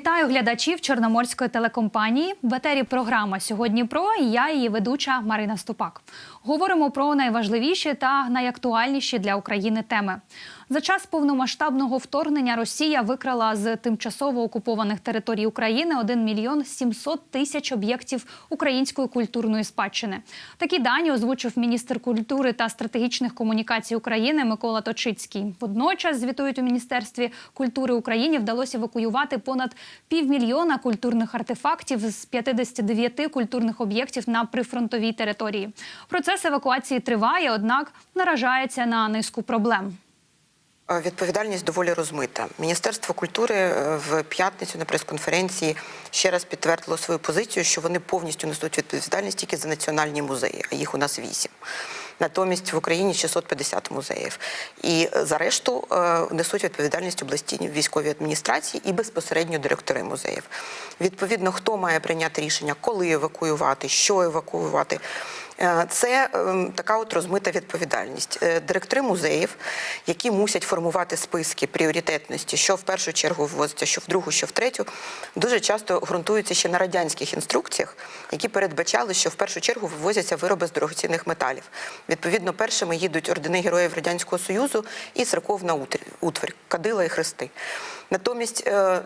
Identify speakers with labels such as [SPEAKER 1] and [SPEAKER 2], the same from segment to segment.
[SPEAKER 1] Вітаю глядачів Чорноморської телекомпанії. В етері програма сьогодні про і я її ведуча Марина Ступак. Говоримо про найважливіші та найактуальніші для України теми. За час повномасштабного вторгнення Росія викрала з тимчасово окупованих територій України 1 мільйон 700 тисяч об'єктів української культурної спадщини. Такі дані озвучив міністр культури та стратегічних комунікацій України Микола Точицький. Водночас звітують у міністерстві культури України вдалося евакуювати понад півмільйона культурних артефактів з 59 культурних об'єктів на прифронтовій території. Процес евакуації триває, однак наражається на низку проблем.
[SPEAKER 2] Е, Відповідальність доволі розмита. Міністерство культури е, в п'ятницю на прес-конференції ще раз підтвердило свою позицію, що вони повністю несуть відповідальність тільки за національні музеї, а їх у нас вісім. Натомість в Україні 650 музеїв. І е, за решту несуть відповідальність області військові адміністрації і безпосередньо директори музеїв. Відповідно, хто має прийняти рішення, коли евакуювати, що евакуювати. Е, Це ем, така от розмита відповідальність. Е, Директори музеїв, які мусять формувати списки пріоритетності, що в першу чергу ввозиться, що в другу, що в третю, дуже часто ґрунтуються ще на радянських інструкціях, які передбачали, що в першу чергу вивозяться вироби з дорогоцінних металів. Відповідно, першими їдуть ордени Героїв Радянського Союзу і церковна утварь, кадила і хрести. Натомість е,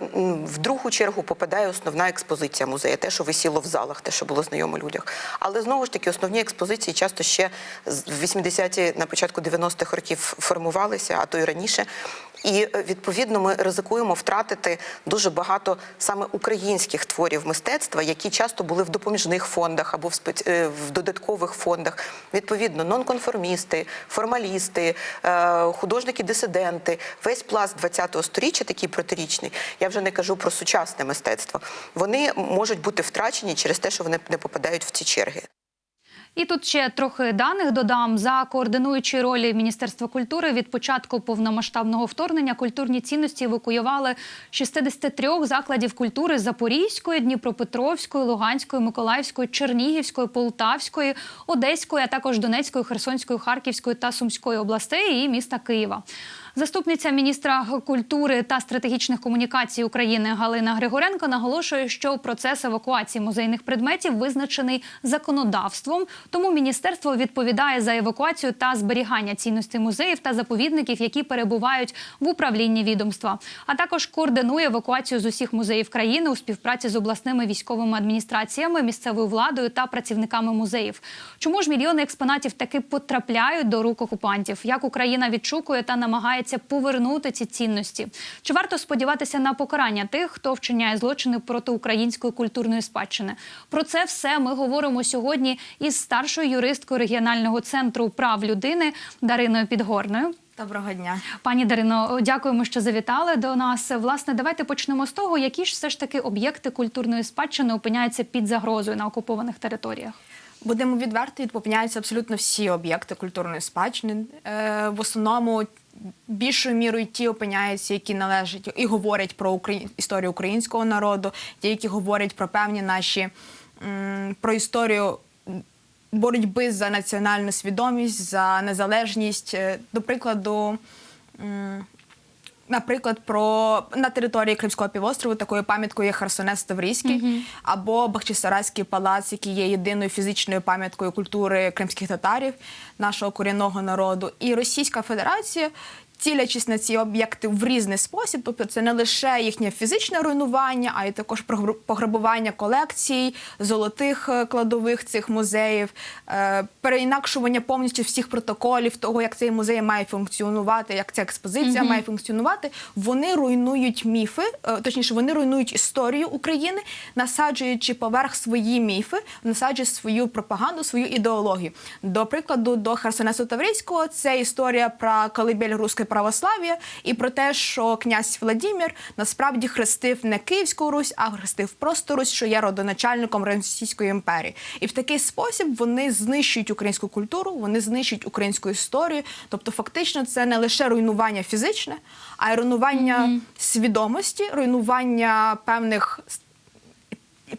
[SPEAKER 2] в другу чергу попадає основна експозиція музею, те, що висіло в залах, те, що було знайомо людях. Але знову ж таки, основні експозиції часто ще з 80-ті, на початку 90-х років формувалися, а то й раніше. І е, відповідно ми ризикуємо втратити дуже багато саме українських творів мистецтва, які часто були в допоміжних фондах або в, спец... е, в додаткових фондах. Відповідно, нонконформісти, формалісти, е, художники-дисиденти, весь пласт ХХ століття, такий протирічний. Я вже не кажу про сучасне мистецтво. Вони можуть бути втрачені через те, що вони не попадають в ці черги.
[SPEAKER 1] І тут ще трохи даних додам за координуючої ролі Міністерства культури від початку повномасштабного вторгнення культурні цінності евакуювали 63 закладів культури Запорізької, Дніпропетровської, Луганської, Миколаївської, Чернігівської, Полтавської, Одеської, а також Донецької, Херсонської, Харківської та Сумської областей і міста Києва. Заступниця міністра культури та стратегічних комунікацій України Галина Григоренко наголошує, що процес евакуації музейних предметів визначений законодавством. Тому міністерство відповідає за евакуацію та зберігання цінностей музеїв та заповідників, які перебувають в управлінні відомства, а також координує евакуацію з усіх музеїв країни у співпраці з обласними військовими адміністраціями, місцевою владою та працівниками музеїв. Чому ж мільйони експонатів таки потрапляють до рук окупантів? Як Україна відшукує та намагається повернути ці цінності? Чи варто сподіватися на покарання тих, хто вчиняє злочини проти української культурної спадщини? Про це все ми говоримо сьогодні із старшою юристкою регіонального центру прав людини Дариною Підгорною.
[SPEAKER 3] Доброго дня.
[SPEAKER 1] Пані Дарино, дякуємо, що завітали до нас. Власне, давайте почнемо з того, які ж все ж таки об'єкти культурної спадщини опиняються під загрозою на окупованих територіях.
[SPEAKER 3] Будемо відверті, відповідняються абсолютно всі об'єкти культурної спадщини. Е, в основному більшою мірою ті опиняються, які належать і говорять про Украї... історію українського народу, ті, які говорять про певні наші про історію. Боротьби за національну свідомість, за незалежність. Е, До прикладу, Наприклад, про на території Кримського півострову такою пам'яткою є Херсонес Таврійський або Бахчисарайський палац, який є єдиною фізичною пам'яткою культури кримських татарів, нашого корінного народу. І Російська Федерація, цілячись на ці об'єкти в різний спосіб, тобто це не лише їхнє фізичне руйнування, а й також пограбування колекцій, золотих е, кладових цих музеїв, е, переінакшування повністю всіх протоколів того, як цей музей має функціонувати, як ця експозиція має функціонувати. Вони руйнують міфи, е, точніше, вони руйнують історію України, насаджуючи поверх свої міфи, насаджують свою пропаганду, свою ідеологію. До прикладу, до Херсонесу Таврійського це історія про колибель руське православ'я і про те, що князь Владимир насправді хрестив не Київську Русь, а хрестив просто Русь, що є родоначальником Російської імперії. І в такий спосіб вони знищують українську культуру, вони знищують українську історію. Тобто, фактично, це не лише руйнування фізичне, а й руйнування свідомості, руйнування певних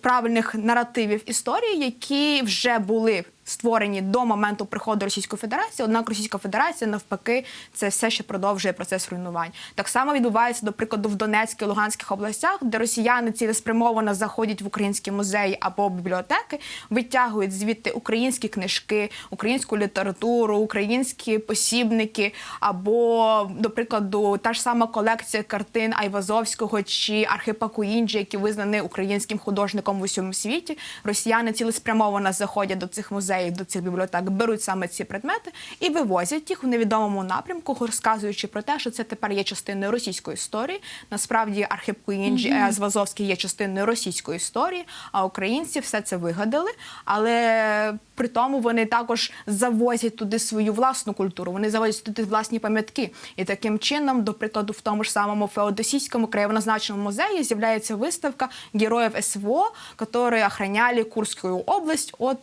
[SPEAKER 3] правильних наративів історії, які вже були створені до моменту приходу Російської Федерації. Однак Російська Федерація навпаки це все ще продовжує процес руйнувань. Так само відбувається до прикладу в Донецькій Луганських областях, де росіяни цілеспрямовано заходять в українські музеї або бібліотеки, витягують звідти українські книжки, українську літературу, українські посібники, або, до прикладу, та ж сама колекція картин Айвазовського чи Архипа Куінджі, які визнані українським художником в усьому світі. Росіяни цілеспрямовано заходять до цих музеїв, до цих бібліотек, беруть саме ці предмети і вивозять їх у невідомому напрямку, розказуючи про те, що це тепер є частиною російської історії. Насправді Архип Куінджі mm Звазовський є частиною російської історії, а українці все це вигадали. Але при тому вони також завозять туди свою власну культуру, вони завозять туди власні пам'ятки. І таким чином, до прикладу, в тому ж самому Феодосійському краєвназначному музеї з'являється виставка героїв СВО, які охраняли Курську область від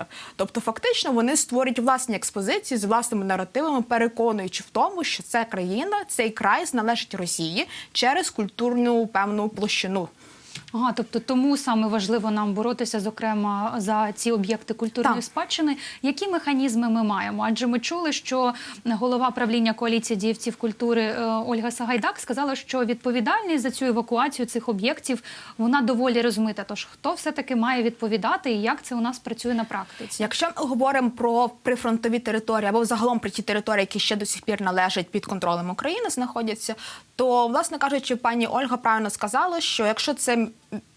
[SPEAKER 3] укронацистів. Тобто, фактично, вони створюють власні експозиції з власними наративами, переконуючи в тому, що ця країна, цей край належить Росії через культурну певну площину.
[SPEAKER 1] Ага, тобто тому саме важливо нам боротися, зокрема, за ці об'єкти культурної
[SPEAKER 3] Так.
[SPEAKER 1] спадщини. Які механізми ми маємо? Адже ми чули, що голова правління коаліції діївців культури е, Ольга Сагайдак сказала, що відповідальність за цю евакуацію цих об'єктів вона доволі розмита. Тож хто все таки має відповідати і як це у нас працює на практиці?
[SPEAKER 3] Якщо ми говоримо про прифронтові території або загалом про ті території, які ще до сих пір належать під контролем України, знаходяться, то власне кажучи, пані Ольга правильно сказала, що якщо це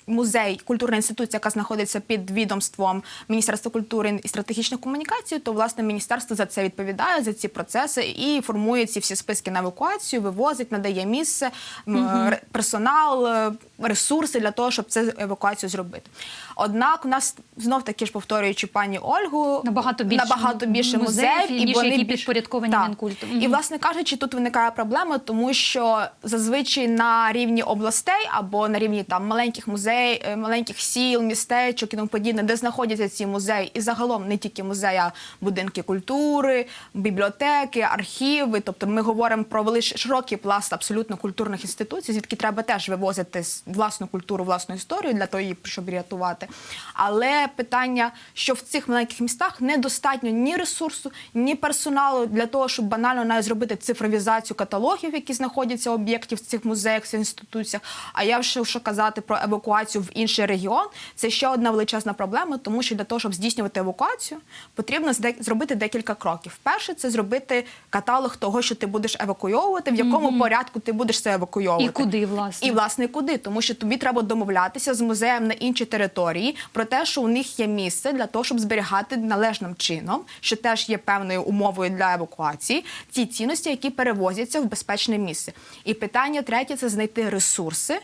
[SPEAKER 3] музей, культурна інституція, яка знаходиться під відомством Міністерства культури і стратегічних комунікацій, то власне міністерство за це відповідає за ці процеси і формує ці всі списки на евакуацію, вивозить, надає місце, ре- персонал, е, ресурси для того, щоб цю евакуацію зробити. Однак у нас знов таки ж повторюючи пані Ольгу,
[SPEAKER 1] Набагато більше
[SPEAKER 3] набагато більше
[SPEAKER 1] музеїв,
[SPEAKER 3] музеїв,
[SPEAKER 1] і більше,
[SPEAKER 3] вони
[SPEAKER 1] які підпорядковані
[SPEAKER 3] Так.
[SPEAKER 1] Мінкульту.
[SPEAKER 3] І власне кажучи, тут виникає проблема, тому що зазвичай на рівні областей або на рівні там маленьких музеїв, е, маленьких сіл, містечок і тому подібне, де знаходяться ці музеї, і загалом не тільки музеї, а будинки культури, бібліотеки, архіви. Тобто ми говоримо про широкий пласт абсолютно культурних інституцій, звідки треба теж вивозити власну культуру, власну історію для того, щоб рятувати. Але питання, що в цих маленьких містах недостатньо ні ресурсу, ні персоналу для того, щоб банально навіть зробити цифровізацію каталогів, які знаходяться об'єктів в цих музеях, цих інституціях. А я вже що казати про евакуацію в інший регіон, це ще одна величезна проблема, тому що для того, щоб здійснювати евакуацію, потрібно зробити декілька кроків. Перше, це зробити каталог того, що ти будеш евакуйовувати, в якому порядку ти будеш це евакуйовувати.
[SPEAKER 1] І куди, власне?
[SPEAKER 3] І власне куди, тому що тобі треба домовлятися з музеєм на іншій території про те, що у них є місце для того, щоб зберігати належним чином, що теж є певною умовою для евакуації, ті цінності, які перевозяться в безпечне місце. І питання третє це знайти ресурси.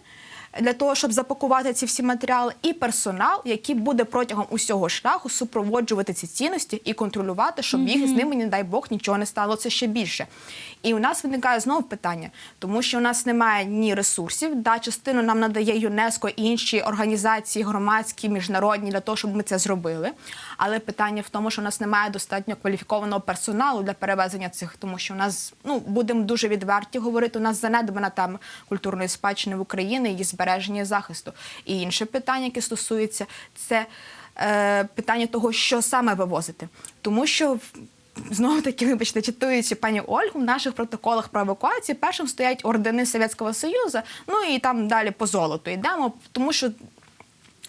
[SPEAKER 3] Для того щоб запакувати ці всі матеріали, і персонал, який буде протягом усього шляху супроводжувати ці цінності і контролювати, щоб їх з ними, не дай Бог, нічого не стало це ще більше. І у нас виникає знову питання, тому що у нас немає ні ресурсів. Да, частину нам надає ЮНЕСКО і інші організації, громадські, міжнародні, для того, щоб ми це зробили. Але питання в тому, що у нас немає достатньо кваліфікованого персоналу для перевезення цих, тому що у нас ну будемо дуже відверті говорити. У нас занедбана тема культурної спадщини в Україні, її збереження і захисту. І інше питання, яке стосується, це е, питання того, що саме вивозити, тому що Знову таки, вибачте, читуючи пані Ольгу, в наших протоколах про евакуацію першим стоять ордени Совєтського Союзу, ну і там далі по золоту йдемо, тому що,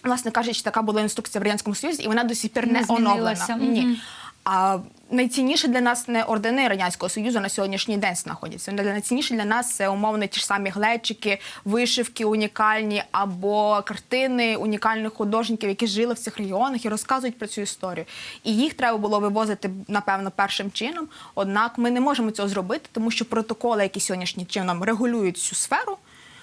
[SPEAKER 3] власне кажучи, така була інструкція в Радянському Союзі, і вона до сих пір
[SPEAKER 1] Не
[SPEAKER 3] не, оновлена.
[SPEAKER 1] Мгм.
[SPEAKER 3] Ні. А найцінніше для нас не ордени Радянського Союзу на сьогоднішній день знаходяться. Найцінніше для нас це умовно ті ж самі глечики, вишивки унікальні або картини унікальних художників, які жили в цих регіонах і розказують про цю історію. І їх треба було вивозити, напевно, першим чином. Однак ми не можемо цього зробити, тому що протоколи, які сьогоднішнім чином регулюють цю сферу,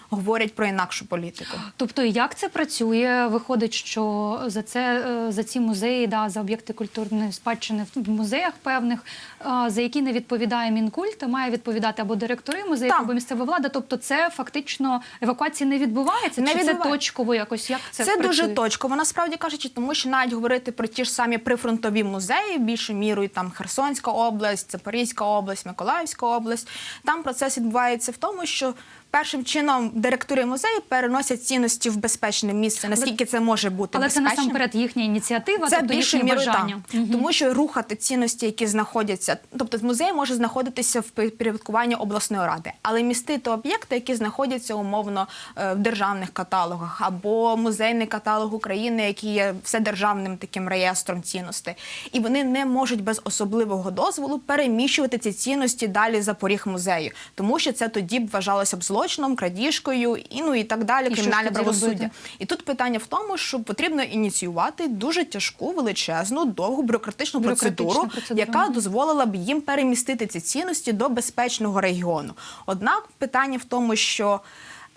[SPEAKER 3] говорять про інакшу політику.
[SPEAKER 1] Тобто, як це працює? Виходить, що за це е, за ці музеї, да, за об'єкти культурної спадщини в музеях певних, е, за які не відповідає мінкульт, має відповідати або директори музеїв,
[SPEAKER 3] Так.
[SPEAKER 1] або місцева влада. Тобто, це фактично евакуації не відбувається?
[SPEAKER 3] Не
[SPEAKER 1] Чи це точково якось? Як це
[SPEAKER 3] Це,
[SPEAKER 1] працює?
[SPEAKER 3] дуже точково, насправді кажучи, тому що навіть говорити про ті ж самі прифронтові музеї, більшою мірою там Херсонська область, Запорізька область, Миколаївська область. Там процес відбувається в тому, що Першим чином директори музею переносять цінності в безпечне місце. Наскільки це може бути
[SPEAKER 1] Але це
[SPEAKER 3] безпечним?
[SPEAKER 1] насамперед їхня ініціатива,
[SPEAKER 3] Це
[SPEAKER 1] тобто
[SPEAKER 3] більше мірою
[SPEAKER 1] бажання.
[SPEAKER 3] так. тому що рухати цінності, які знаходяться, тобто музей може знаходитися в підпорядкуванні обласної ради, але містити об'єкти, які знаходяться умовно е, в державних каталогах, або музейний каталог України, який є вседержавним таким реєстром цінностей, і вони не можуть без особливого дозволу переміщувати ці цінності далі за поріг музею, тому що це тоді б вважалося б злочином, крадіжкою і ну і так далі, кримінальне правосуддя. І тут питання в тому, що потрібно ініціювати дуже тяжку, величезну, довгу бюрократичну,
[SPEAKER 1] Бюрократичну
[SPEAKER 3] процедуру,
[SPEAKER 1] процедуру,
[SPEAKER 3] яка дозволила б їм перемістити ці цінності до безпечного регіону. Однак питання в тому, що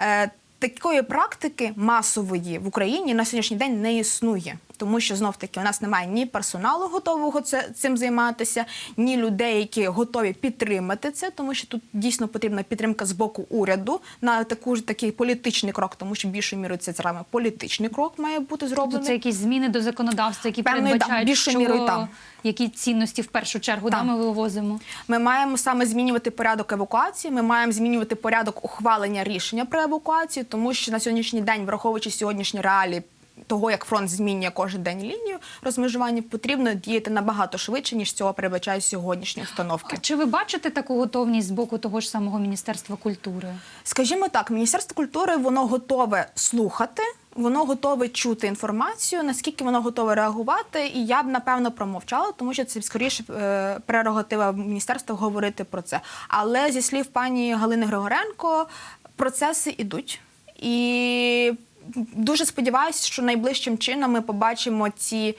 [SPEAKER 3] е, такої практики масової в Україні на сьогоднішній день не існує. Тому що знов таки у нас немає ні персоналу готового цим займатися, ні людей, які готові підтримати це, тому що тут дійсно потрібна підтримка з боку уряду на таку ж такий політичний крок, тому що більшою мірою це саме політичний крок має бути
[SPEAKER 1] Тобто
[SPEAKER 3] зроблений.
[SPEAKER 1] це якісь зміни до законодавства, які
[SPEAKER 3] Певною, да,
[SPEAKER 1] передбачають,
[SPEAKER 3] більшою
[SPEAKER 1] що
[SPEAKER 3] мірою там.
[SPEAKER 1] які цінності в першу чергу да, ми вивозимо.
[SPEAKER 3] Ми маємо саме змінювати порядок евакуації. Ми маємо змінювати порядок ухвалення рішення про евакуацію, тому що на сьогоднішній день, враховуючи сьогоднішні реалії. Того, як фронт змінює кожен день лінію розмежування, потрібно діяти набагато швидше, ніж цього передбачають сьогоднішні установки.
[SPEAKER 1] Чи ви бачите таку готовність з боку того ж самого Міністерства культури?
[SPEAKER 3] Скажімо так, Міністерство культури воно готове слухати, воно готове чути інформацію, наскільки воно готове реагувати. І я б напевно промовчала, тому що це скоріше е, прерогатива міністерства говорити про це. Але зі слів пані Галини Григоренко, процеси ідуть і. Дуже сподіваюся, що найближчим чином ми побачимо ці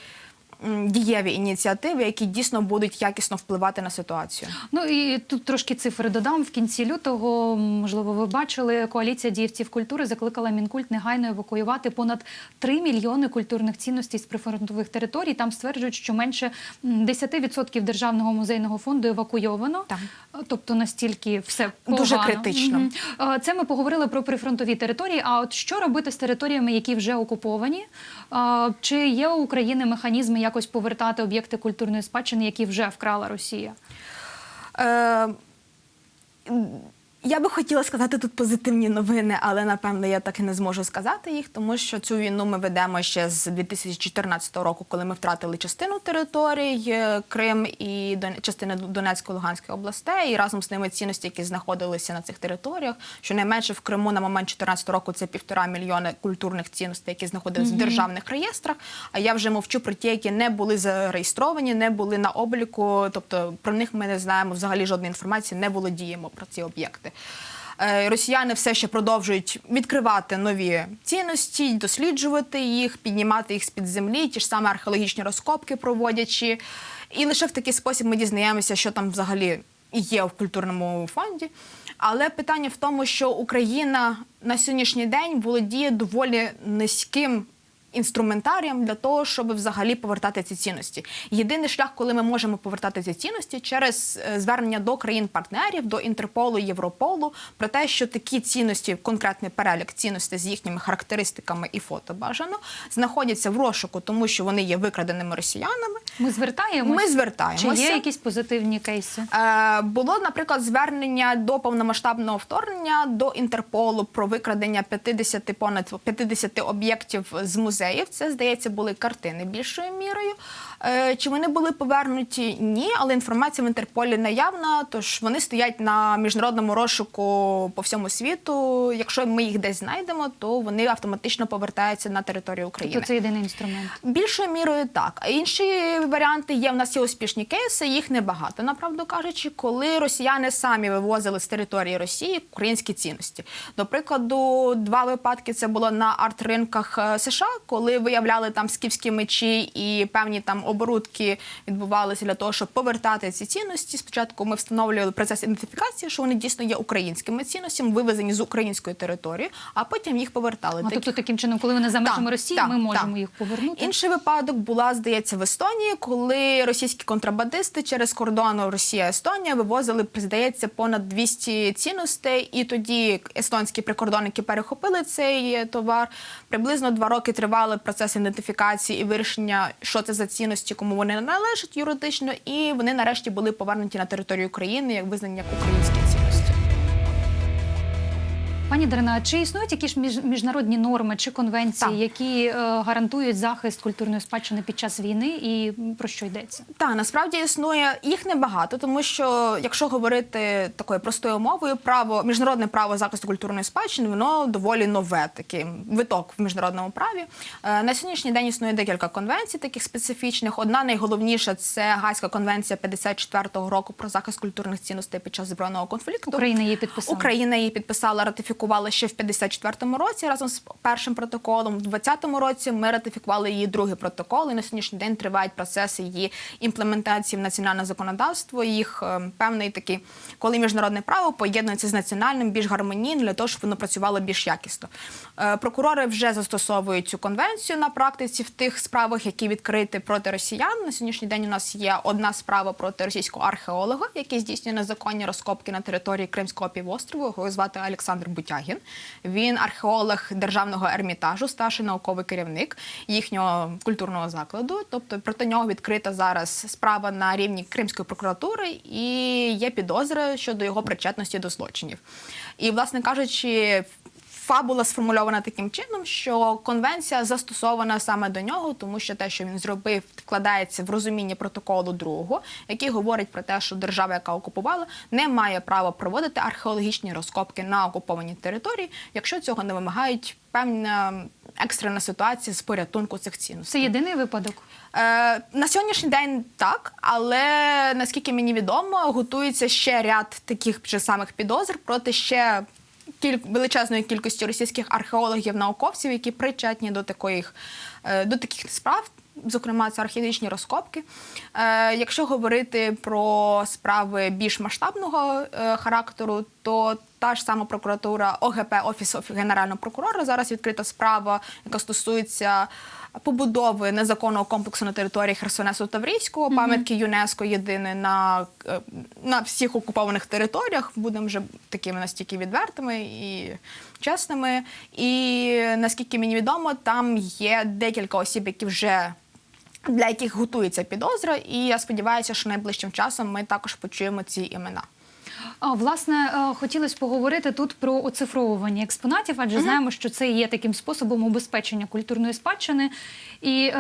[SPEAKER 3] дієві ініціативи, які дійсно будуть якісно впливати на ситуацію.
[SPEAKER 1] Ну і тут трошки цифри додам. В кінці лютого, можливо, ви бачили, коаліція діячів культури закликала Мінкульт негайно евакуювати понад 3 мільйони культурних цінностей з прифронтових територій. Там стверджують, що менше м, 10% державного музейного фонду евакуйовано.
[SPEAKER 3] Так.
[SPEAKER 1] Тобто настільки все погано.
[SPEAKER 3] Дуже критично.
[SPEAKER 1] Е, Це ми поговорили про прифронтові території. А от що робити з територіями, які вже окуповані? Е, Чи є у України механізми якось повертати об'єкти культурної спадщини, які вже вкрала Росія?
[SPEAKER 3] Е, я би хотіла сказати тут позитивні новини, але напевно я так і не зможу сказати їх, тому що цю війну ми ведемо ще з 2014 року, коли ми втратили частину територій е, Крим і частини Донецької Луганської областей, і разом з ними цінності, які знаходилися на цих територіях. Щонайменше в Криму на момент 2014 року це півтора мільйони культурних цінностей, які знаходилися в державних реєстрах. А я вже мовчу про ті, які не були зареєстровані, не були на обліку. Тобто про них ми не знаємо взагалі жодної інформації, не володіємо про ці об'єкти. Е, Росіяни все ще продовжують відкривати нові цінності, досліджувати їх, піднімати їх з під землі, ті ж саме археологічні розкопки проводячи. І лише в такий спосіб ми дізнаємося, що там взагалі є в культурному фонді. Але питання в тому, що Україна на сьогоднішній день володіє доволі низьким інструментарієм для того, щоб взагалі повертати ці цінності. Єдиний шлях, коли ми можемо повертати ці цінності, через е, звернення до країн-партнерів, до Інтерполу, Європолу, про те, що такі цінності, конкретний перелік цінностей з їхніми характеристиками і фото бажано, знаходяться в розшуку, тому що вони є викраденими росіянами.
[SPEAKER 1] Ми звертаємось?
[SPEAKER 3] Ми звертаємося.
[SPEAKER 1] Чи є якісь позитивні кейси?
[SPEAKER 3] Е, було, наприклад, звернення до повномасштабного вторгнення до Інтерполу про викрадення 50 понад 50 об'єктів з музеїв. Це здається були картини більшою мірою. Е, чи вони були повернуті? Ні, але інформація в Інтерполі наявна. Тож вони стоять на міжнародному розшуку по всьому світу. Якщо ми їх десь знайдемо, то вони автоматично повертаються на територію України.
[SPEAKER 1] Тобто це єдиний інструмент.
[SPEAKER 3] Більшою мірою так. Інші варіанти є. В нас є успішні кейси, їх небагато, направду кажучи, коли росіяни самі вивозили з території Росії українські цінності. До прикладу, два випадки це було на арт-ринках е, США, коли виявляли там скіфські мечі і певні там оборудки відбувалися для того, щоб повертати ці цінності. Спочатку ми встановлювали процес ідентифікації, що вони дійсно є українськими цінностями, вивезені з української території, а потім їх повертали.
[SPEAKER 1] А
[SPEAKER 3] Таких-
[SPEAKER 1] тобто таким чином, коли вони за межами
[SPEAKER 3] Так,
[SPEAKER 1] Росії,
[SPEAKER 3] так,
[SPEAKER 1] ми можемо
[SPEAKER 3] так.
[SPEAKER 1] їх повернути.
[SPEAKER 3] Інший випадок була, здається, в Естонії, коли російські контрабандисти через кордон Росія-Естонія вивозили, здається, понад 200 цінностей. І тоді естонські прикордонники перехопили цей товар. Приблизно два роки тривали процес ідентифікації і вирішення, що це за цінності, кому вони належать юридично. І вони нарешті були повернуті на територію України як визнання як українські цінності.
[SPEAKER 1] Пані Дарина, чи існують якісь між, міжнародні норми чи конвенції,
[SPEAKER 3] Так.
[SPEAKER 1] які е, гарантують захист культурної спадщини під час війни, і про що йдеться?
[SPEAKER 3] Так, насправді існує їх небагато, тому що якщо говорити такою простою мовою, право міжнародне право захисту культурної спадщини, воно доволі нове, такий виток в міжнародному праві. Е, На сьогоднішній день існує декілька конвенцій, таких специфічних. Одна найголовніша це Гаазька конвенція 54-го року про захист культурних цінностей під час збройного конфлікту.
[SPEAKER 1] Україна її підписала.
[SPEAKER 3] Україна її підписала, ратифікувала ще в 54-му році разом з першим протоколом. В 20-му році ми ратифікували її другий протокол. І на сьогоднішній день тривають процеси її імплементації в національне законодавство. Їх е, певний такий, коли міжнародне право поєднується з національним більш гармонійно для того, щоб воно працювало більш якісно. Е, Прокурори вже застосовують цю конвенцію на практиці в тих справах, які відкриті проти росіян. На сьогоднішній день у нас є одна справа проти російського археолога, який здійснює незаконні розкопки на території Кримського півострову. Його звати Олександр Бутягін. Він археолог державного ермітажу, старший науковий керівник їхнього культурного закладу. Тобто проти нього відкрита зараз справа на рівні Кримської прокуратури і є підозри щодо його причетності до злочинів. І, власне кажучи, Фабула сформульована таким чином, що конвенція застосована саме до нього, тому що те, що він зробив, вкладається в розуміння протоколу другого, який говорить про те, що держава, яка окупувала, не має права проводити археологічні розкопки на окупованій території, якщо цього не вимагають певна екстрена ситуація з порятунку цих цінностей.
[SPEAKER 1] Це єдиний випадок.
[SPEAKER 3] Е, на сьогоднішній день так, але наскільки мені відомо, готується ще ряд таких же самих підозр проти ще кіль... величезної кількості російських археологів, науковців, які причетні до таких, е, до таких справ. Зокрема, це археологічні розкопки. Е, якщо говорити про справи більш масштабного е, характеру, то та ж сама прокуратура ОГП Офісу Генерального прокурора зараз відкрита справа, яка стосується побудови незаконного комплексу на території Херсонесу Таврійського, пам'ятки ЮНЕСКО єдине на, е, на всіх окупованих територіях. Будемо вже такими настільки відвертими і чесними. І наскільки мені відомо, там є декілька осіб, які вже. Для яких готується підозра, і я сподіваюся, що найближчим часом ми також почуємо ці імена.
[SPEAKER 1] Власне, е, хотілося поговорити тут про оцифровування експонатів, адже знаємо, що це є таким способом убезпечення культурної спадщини, і е,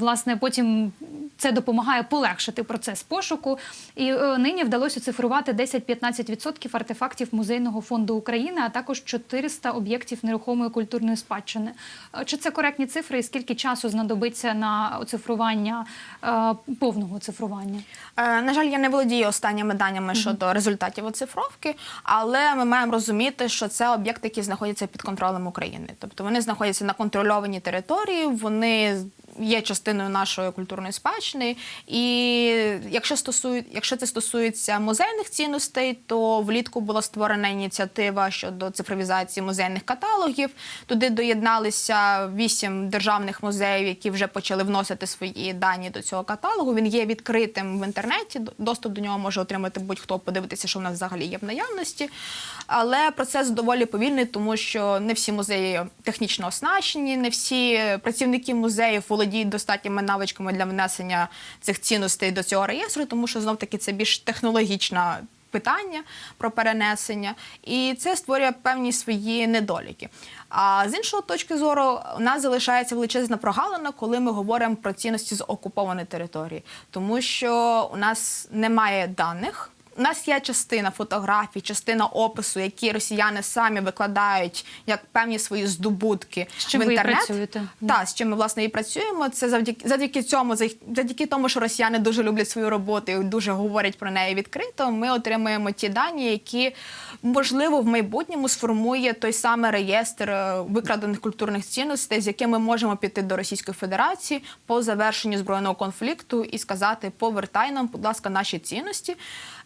[SPEAKER 1] власне потім це допомагає полегшити процес пошуку. І е, нині вдалося оцифрувати 10-15% артефактів музейного фонду України, а також 400 об'єктів нерухомої культурної спадщини. Е, Чи це коректні цифри? І скільки часу знадобиться на оцифрування е, повного оцифрування?
[SPEAKER 3] Е, На жаль, я не володію останніми даннями щодо результатів оцифровки, але ми маємо розуміти, що це об'єкти, які знаходяться під контролем України. Тобто вони знаходяться на контрольованій території, вони вони є частиною нашої культурної спадщини. І якщо стосує, якщо це стосується музейних цінностей, то влітку була створена ініціатива щодо цифровізації музейних каталогів. Туди доєдналися вісім державних музеїв, які вже почали вносити свої дані до цього каталогу. Він є відкритим в інтернеті. Доступ до нього може отримати будь-хто подивитися, що в нас взагалі є в наявності. Але процес доволі повільний, тому що не всі музеї технічно оснащені, не всі працівники музеїв достатніми навичками для внесення цих цінностей до цього реєстру, тому що знов таки це більш технологічна. Питання про перенесення, і це створює певні свої недоліки. А з іншого точки зору, у нас залишається величезна прогалина, коли ми говоримо про цінності з окупованої території, тому що у нас немає даних. У нас є частина фотографій, частина опису, які росіяни самі викладають як певні свої здобутки
[SPEAKER 1] З чим
[SPEAKER 3] в
[SPEAKER 1] ви
[SPEAKER 3] інтернет.
[SPEAKER 1] працюєте.
[SPEAKER 3] Так, з чим ми власне і працюємо. Це завдяки завдяки цьому, завдяки тому, що росіяни дуже люблять свою роботу і дуже говорять про неї відкрито. Ми отримуємо ті дані, які можливо в майбутньому сформує той самий реєстр е, викрадених культурних цінностей, з яким ми можемо піти до Російської Федерації по завершенню збройного конфлікту і сказати: повертай нам, будь ласка, наші цінності.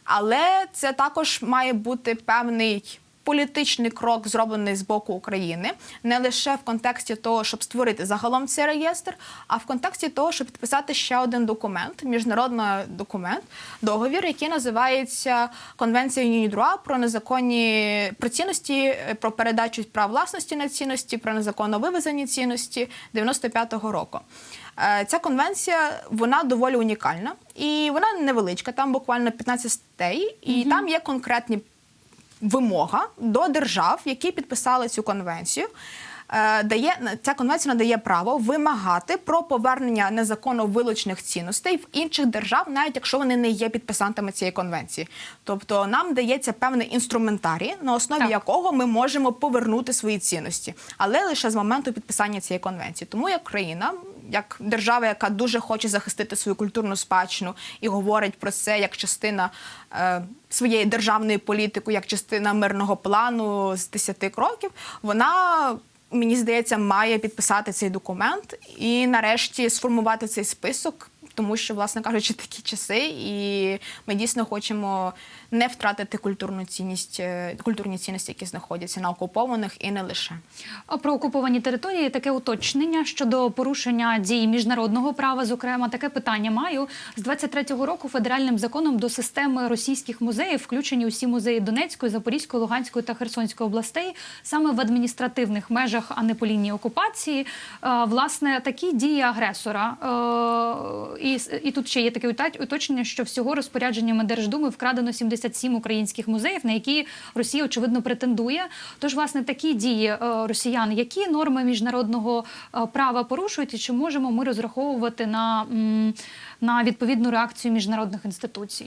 [SPEAKER 3] Але це також має бути певний політичний крок, зроблений з боку України, не лише в контексті того, щоб створити загалом цей реєстр, а в контексті того, щоб підписати ще один документ, міжнародний документ, договір, який називається Конвенція ЮНІДРУА про незаконні про цінності, про передачу прав власності на цінності, про незаконно вивезені цінності 95-го року. Е, Ця конвенція вона доволі унікальна і вона невеличка. Там буквально 15 статей, і там є конкретні вимога до держав, які підписали цю конвенцію. е, Дає ця конвенція надає право вимагати про повернення незаконно вилучених цінностей в інших держав, навіть якщо вони не є підписантами цієї конвенції. Тобто нам дається певний інструментарій, на основі
[SPEAKER 1] Так.
[SPEAKER 3] якого ми можемо повернути свої цінності, але лише з моменту підписання цієї конвенції. Тому як країна, як держава, яка дуже хоче захистити свою культурну спадщину і говорить про це як частина е, своєї державної політики, як частина мирного плану з 10 кроків, вона. Мені здається, має підписати цей документ і нарешті сформувати цей список, тому що, власне кажучи, такі часи, і ми дійсно хочемо не втратити культурну цінність, е, культурні цінності, які знаходяться на окупованих і не лише.
[SPEAKER 1] А Про окуповані території таке уточнення щодо порушення дій міжнародного права. Зокрема, таке питання маю з 23-го року федеральним законом до системи російських музеїв включені усі музеї Донецької, Запорізької, Луганської та Херсонської областей саме в адміністративних межах, а не по лінії окупації. Е, Власне, такі дії агресора. І, і тут ще є таке уточнення, що всього розпорядженнями Держдуми вкрадено 77 українських музеїв, на які Росія очевидно претендує. Тож, власне, такі дії е, росіян, які норми міжнародного е, права порушують, і чи можемо ми розраховувати на, на відповідну реакцію міжнародних інституцій?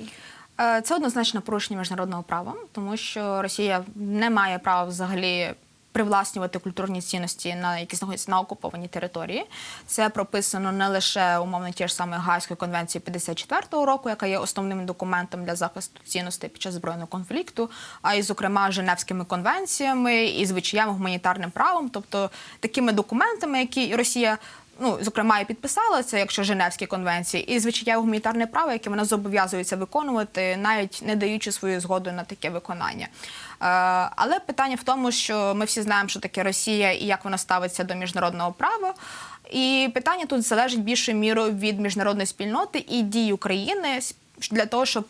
[SPEAKER 3] Е, Це однозначно порушення міжнародного права, тому що Росія не має права взагалі. Привласнювати культурні цінності, на які знаходяться на окупованій території, це прописано не лише умовно ті ж саме Гайської конвенції 54-го року, яка є основним документом для захисту цінностей під час збройного конфлікту, а й, зокрема, Женевськими конвенціями і звичаєм гуманітарним правом, тобто такими документами, які Росія ну, зокрема, і підписала це, якщо Женевські конвенції, і звичайно гуманітарне право, яке вона зобов'язується виконувати, навіть не даючи свою згоду на таке виконання. Е, але питання в тому, що ми всі знаємо, що таке Росія і як вона ставиться до міжнародного права. І питання тут залежить більшою мірою від міжнародної спільноти і дій України для того, щоб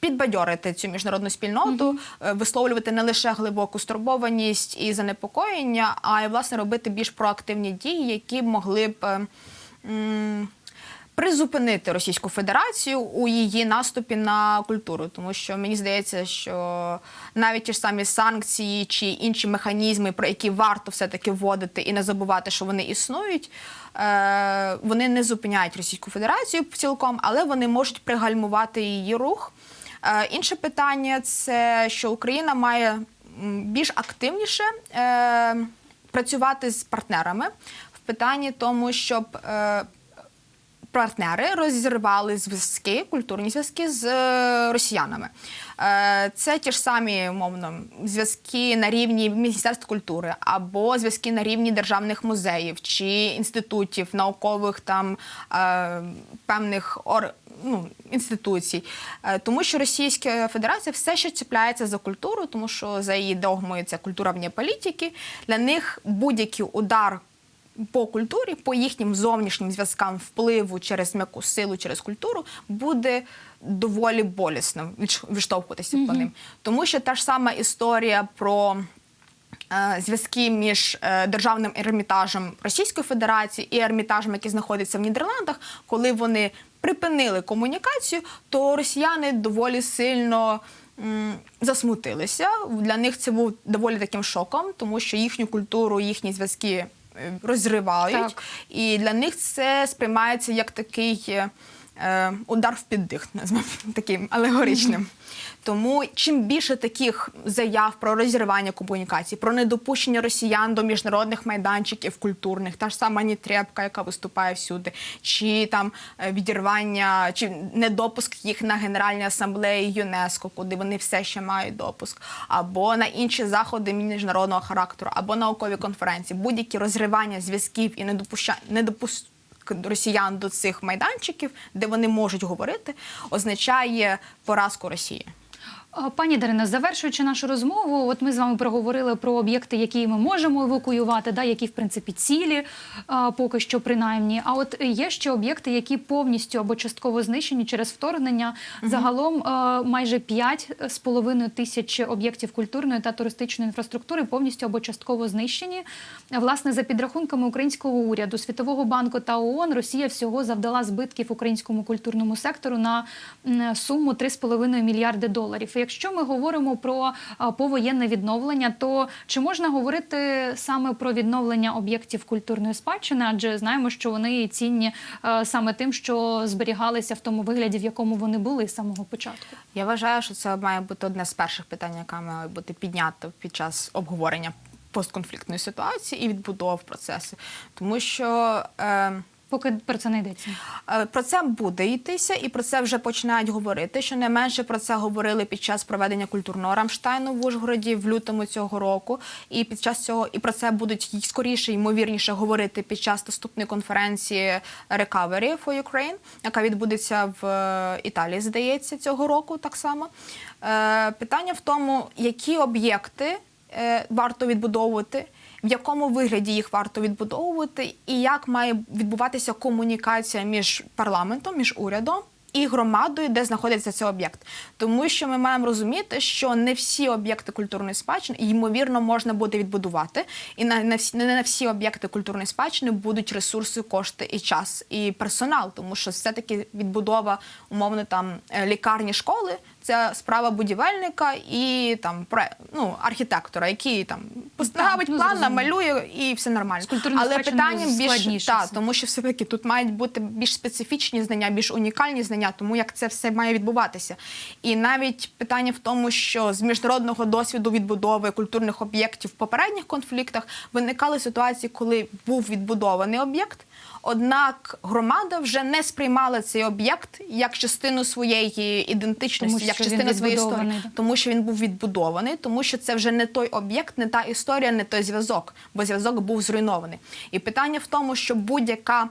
[SPEAKER 3] підбадьорити цю міжнародну спільноту, е, висловлювати не лише глибоку стурбованість і занепокоєння, а й власне робити більш проактивні дії, які могли б. е, м, Призупинити Російську Федерацію у її наступі на культуру, тому що мені здається, що навіть ті ж самі санкції чи інші механізми, про які варто все таки вводити і не забувати, що вони існують, е, вони не зупиняють Російську Федерацію цілком, але вони можуть пригальмувати її рух. Е, Інше питання це що Україна має більш активніше е, працювати з партнерами в питанні тому, щоб е, партнери розірвали зв'язки, культурні зв'язки з е, росіянами. Е, Це ті ж самі умовно зв'язки на рівні Міністерства культури або зв'язки на рівні державних музеїв чи інститутів, наукових там е, певних ор. Ну, інституцій, тому що Російська Федерація все ще чіпляється за культуру, тому що за її догмою це культура вне політики. Для них будь-який удар по культурі, по їхнім зовнішнім зв'язкам впливу через м'яку силу, через культуру, буде доволі болісним відш- відштовхуватися по ним. Тому що та ж сама історія про. е, Зв'язки між е, державним ермітажем Російської Федерації і ермітажем, який знаходиться в Нідерландах, коли вони припинили комунікацію, то росіяни доволі сильно м, засмутилися. Для них це був доволі таким шоком, тому що їхню культуру, їхні зв'язки розривають,
[SPEAKER 1] Так.
[SPEAKER 3] і для них це сприймається як такий е, удар в піддих, таким алегоричним. Тому чим більше таких заяв про розірвання комунікацій, про недопущення росіян до міжнародних майданчиків культурних, та ж сама Нітрепка, яка виступає всюди, чи там е, відірвання, чи недопуск їх на Генеральній асамблеї ЮНЕСКО, куди вони все ще мають допуск, або на інші заходи міжнародного характеру, або наукові конференції, будь-які розривання зв'язків і недопуща... недопус росіян до цих майданчиків, де вони можуть говорити, означає поразку Росії.
[SPEAKER 1] А, Пані Дарина, завершуючи нашу розмову, от ми з вами проговорили про об'єкти, які ми можемо евакуювати, да, які в принципі цілі а, поки що принаймні. А от є ще об'єкти, які повністю або частково знищені через вторгнення. Загалом а, майже 5,5 тисяч об'єктів культурної та туристичної інфраструктури повністю або частково знищені. Власне, за підрахунками українського уряду, Світового банку та ООН, Росія всього завдала збитків українському культурному сектору на суму 3,5 мільярди доларів. Якщо ми говоримо про повоєнне відновлення, то чи можна говорити саме про відновлення об'єктів культурної спадщини? Адже знаємо, що вони цінні е, саме тим, що зберігалися в тому вигляді, в якому вони були з самого початку.
[SPEAKER 3] Я вважаю, що це має бути одне з перших питань, яке має бути піднято під час обговорення постконфліктної ситуації і відбудов процесу. Тому що е,
[SPEAKER 1] Поки про це не йдеться.
[SPEAKER 3] Е, Про це буде йтися, і про це вже починають говорити. Що не менше про це говорили під час проведення культурного Рамштайну в Ужгороді в лютому цього року. І під час цього і про це будуть скоріше ймовірніше говорити під час наступної конференції Recovery for Ukraine, яка відбудеться в е, Італії, здається, цього року так само. Е, Питання в тому, які об'єкти варто відбудовувати в якому вигляді їх варто відбудовувати, і як має відбуватися комунікація між парламентом, між урядом. І громадою, де знаходиться цей об'єкт, тому що ми маємо розуміти, що не всі об'єкти культурної спадщини ймовірно можна буде відбудувати, і на, на всі не на всі об'єкти культурної спадщини будуть ресурси, кошти і час, і персонал, тому що все таки відбудова умовно там е, лікарні школи це справа будівельника і там пре- ну, архітектора, який там поставить
[SPEAKER 1] ну,
[SPEAKER 3] план, намалює і все нормально. Але питання більш та, тому що все таки тут мають бути більш специфічні знання, більш унікальні знання, тому як це все має відбуватися. І навіть питання в тому, що з міжнародного досвіду відбудови культурних об'єктів в попередніх конфліктах виникали ситуації, коли був відбудований об'єкт. Однак громада вже не сприймала цей об'єкт як частину своєї ідентичності,
[SPEAKER 1] Тому
[SPEAKER 3] як частину своєї історії, тому що він був відбудований, тому що це вже не той об'єкт, не та історія, не той зв'язок, бо зв'язок був зруйнований. І питання в тому, що будь-яка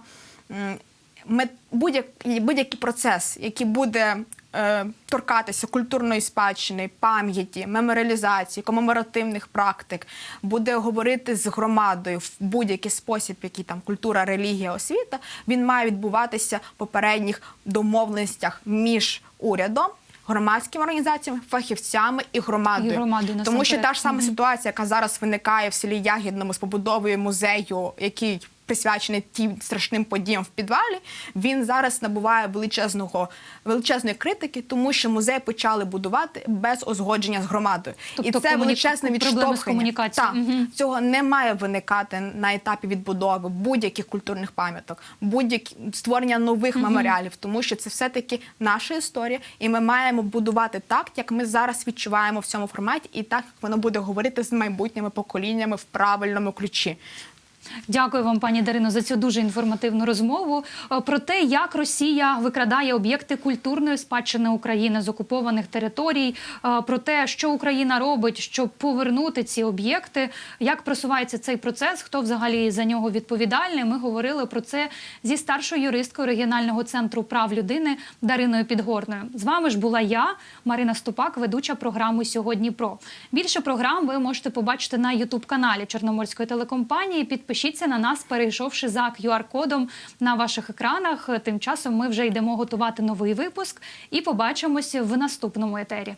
[SPEAKER 3] будь-який будь-який процес, який буде е, торкатися культурної спадщини, пам'яті, меморіалізації, комеморативних практик, буде говорити з громадою в будь-який спосіб, який там культура, релігія, освіта, він має відбуватися в попередніх домовленостях між урядом. Громадськими організаціями, фахівцями і громадою,
[SPEAKER 1] І громадою,
[SPEAKER 3] тому що та ж сама ситуація, яка зараз виникає в селі Ягідному з побудовою музею, який присвячений тим страшним подіям в підвалі, він зараз набуває величезного величезної критики, тому що музей почали будувати без узгодження з громадою,
[SPEAKER 1] Тобто
[SPEAKER 3] і це
[SPEAKER 1] комуні-
[SPEAKER 3] величезне відштовхування. Так,
[SPEAKER 1] Мгм.
[SPEAKER 3] цього не має виникати на етапі відбудови будь-яких культурних пам'яток, будь-які створення нових меморіалів, тому що це все таки наша історія, і ми маємо будувати так, як ми зараз відчуваємо в цьому форматі, і так як воно буде говорити з майбутніми поколіннями в правильному ключі.
[SPEAKER 1] Дякую вам, пані Дарино, за цю дуже інформативну розмову е, про те, як Росія викрадає об'єкти культурної спадщини України з окупованих територій, е, про те, що Україна робить, щоб повернути ці об'єкти, як просувається цей процес, хто взагалі за нього відповідальний. Ми говорили про це зі старшою юристкою регіонального центру прав людини Дариною Підгорною. З вами ж була я, Марина Ступак, ведуча програми Сьогодні про більше програм ви можете побачити на Ютуб каналі Чорноморської телекомпанії. Підпишіться на нас, перейшовши за QR-кодом на ваших екранах. Тим часом ми вже йдемо готувати новий випуск і побачимося в наступному етері.